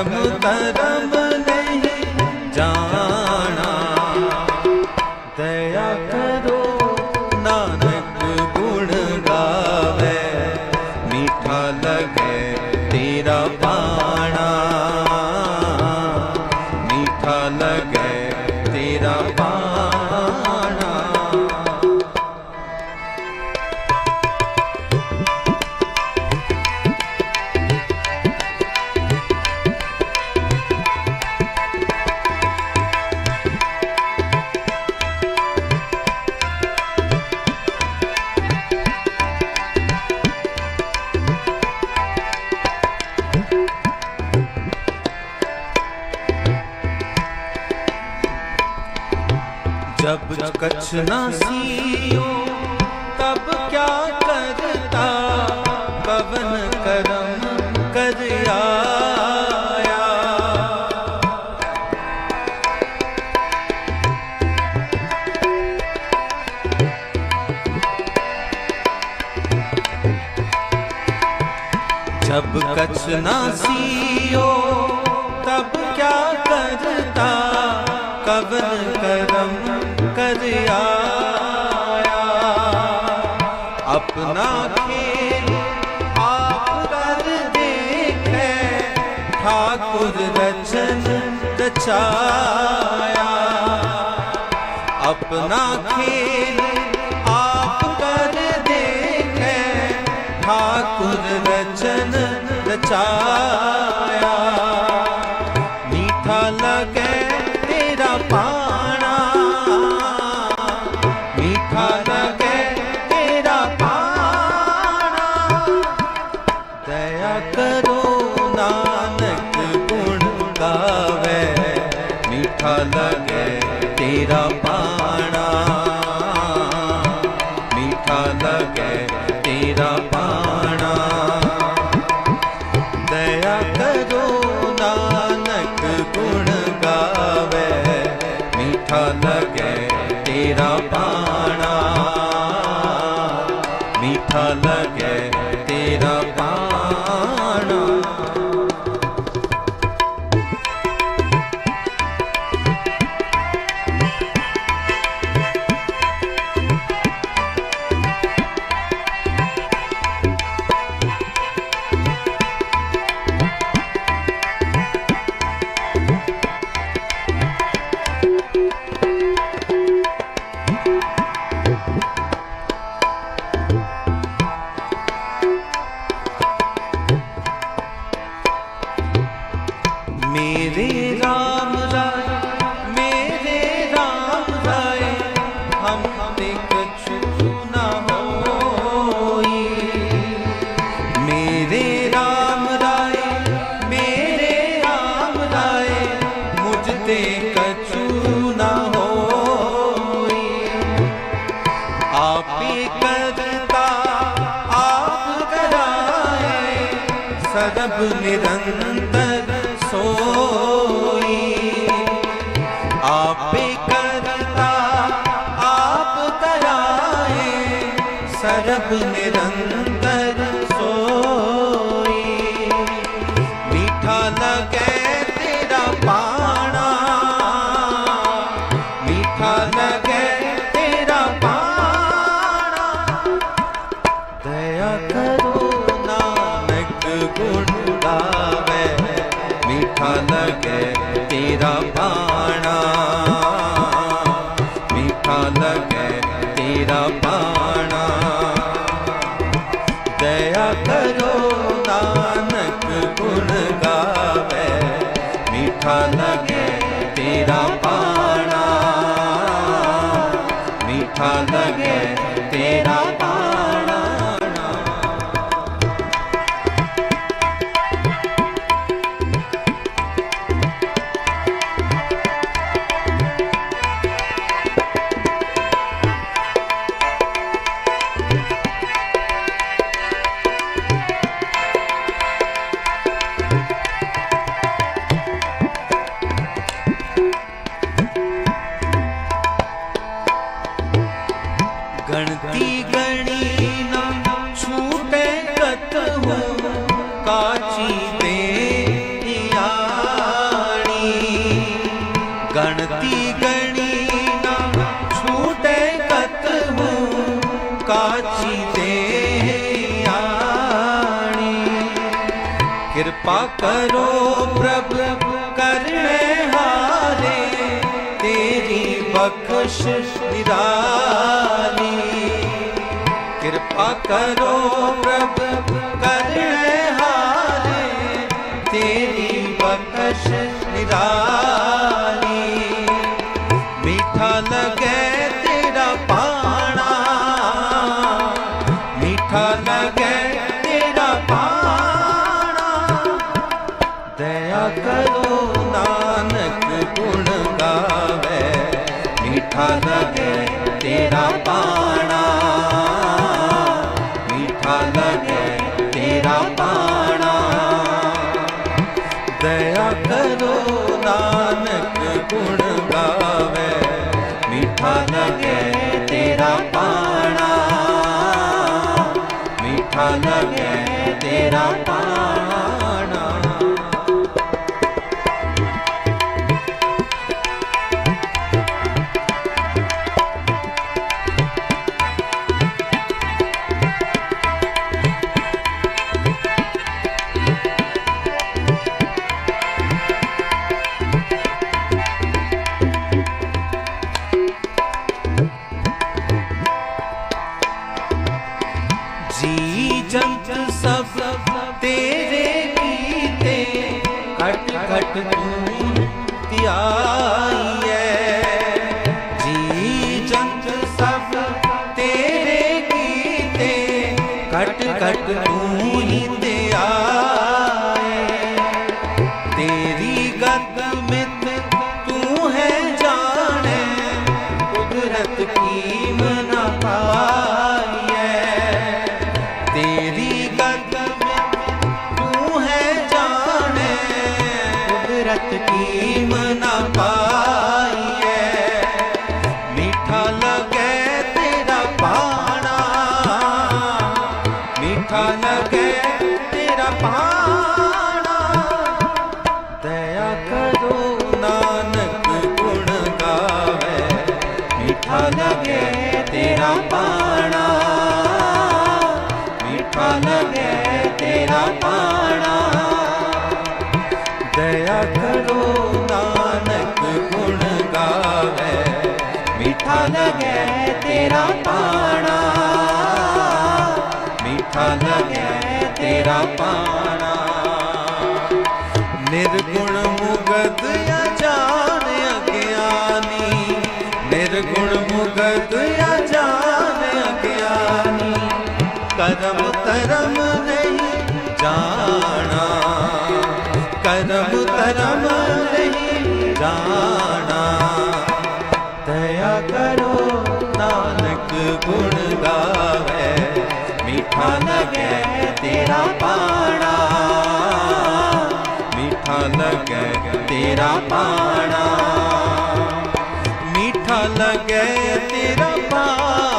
ਕਰਮ ਧਰਮ ਨਹੀਂ ਜਾਣਾ। ਦਇਆ ਨਾਨਕ ਗੁਣ ਗਾਵੇ। ਮੀਠਾ ਤੇਰਾ ਪਾਣਾ ਮੀਠਾ ਲਗੇ ਤੇਰਾ ਬਾਣਾ। जब कछ न सीयो तब क्या करता कवन करम कर आया जब कछ न सीयो तब क्या करता कवन करम ਰੰਗ ਆਇਆ। ਆਪਣਾ ਖੇਲ ਆਪ ਠਾਕੁਰ ਰਚਨ ਰਚਾਇਆ। ਆਪਣਾ ਖੇਲ ਆਪ ਕਰ ਕਰੋ ਨਾਨਕ ਗੁਣ ਗਾਵੇ ਮਿੱਠਾ ਲਗੇ ਤੇਰਾ ਪਾ ਕਰਤਾ ਆਪ ਧਰਾਏ ਸਰਬ ਨਿਰੰਤਰ ਸੋਈ ਲਗੈ ਤੇਰਾ ਪਾਣਾ ਲਗੈ ਤੇਰਾ ਪਾਣਾ ਕਰੋ ਨਾਨਕ ਗੁਣ ਲਗੈ ਤੇਰਾ ਨਾਨਕ ਗੁਣ ਗਾਵੇ ਮੀਠਾ ਲਗ गणती गणी न छूटे कतहु काची बेयाणी गणती गणी न छूटे कतहु काची बेयाणी कृपा करो प्रभु करने हारे, तेरी बख्श निराली। ਕਰੋ ਪ੍ਰਭ, ਕਰਨੇ ਹਾਰੇ, ਤੇਰੀ ਤੇਰਾ ਪਾਣਾ, ਮਿੱਠਾ ਲਗੇ ਤੇਰਾ ਪਾਣਾ। ਦਇਆ ਕਰੋ ਨਾਨਕ ਗੁਣ ਗਾਵੇ, ਮਿੱਠਾ ਤੇਰਾ ਪਾਣਾ। ਅੱਖਾਂ ਲਗੇ ਤੇਰਾ ਤਾਂ i ਤੁਇਆ ਜਾਵੇ ਅਗਿਆਨੀ। ਕਰਮ ਨਹੀਂ ਜਾਣਾ। ਕਰਮ ਧਰਮ ਨਹੀਂ ਜਾਣਾ। ਦਇਆ ਕਰੋ ਨਾਨਕ ਗੁਣ ਗਾਵੇ। ਮਿੱਠਾ ਤੇਰਾ ਪਾਣਾ। ਮਿੱਠਾ ਲਗੇ ਤੇਰਾ ਪਾਣਾ। ਤੇਰਾ ਪਾ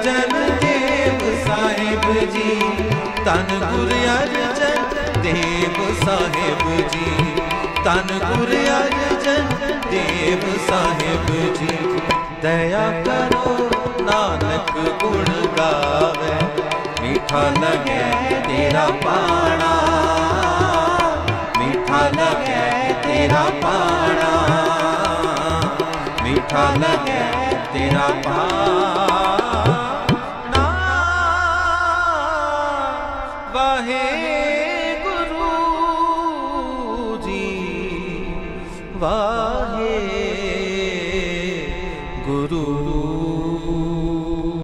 ਅਰਜਨ ਦੇਵ ਸਾਹਿਬ ਜੀ। ਤਨ ਗੁਰ ਅਰਜਨ ਦੇਵ ਸਾਹਿਬ ਜੀ। ਤਨ ਗੁਰ ਅਰਜਨ ਦੇਵ ਸਾਹਿਬ ਜੀ। ਦਇਆ ਕਰੋ ਨਾਨਕ ਗੁਣ ਗਾਵੇ। ਮਿੱਠਾ ਲਗੇ ਤੇਰਾ ਪਾਣਾ। ਮਿੱਠਾ ਲਗੇ ਤੇਰਾ ਪਾਣਾ। ਮਿੱਠਾ ਲਗੇ ਤੇਰਾ ਪਾਣਾ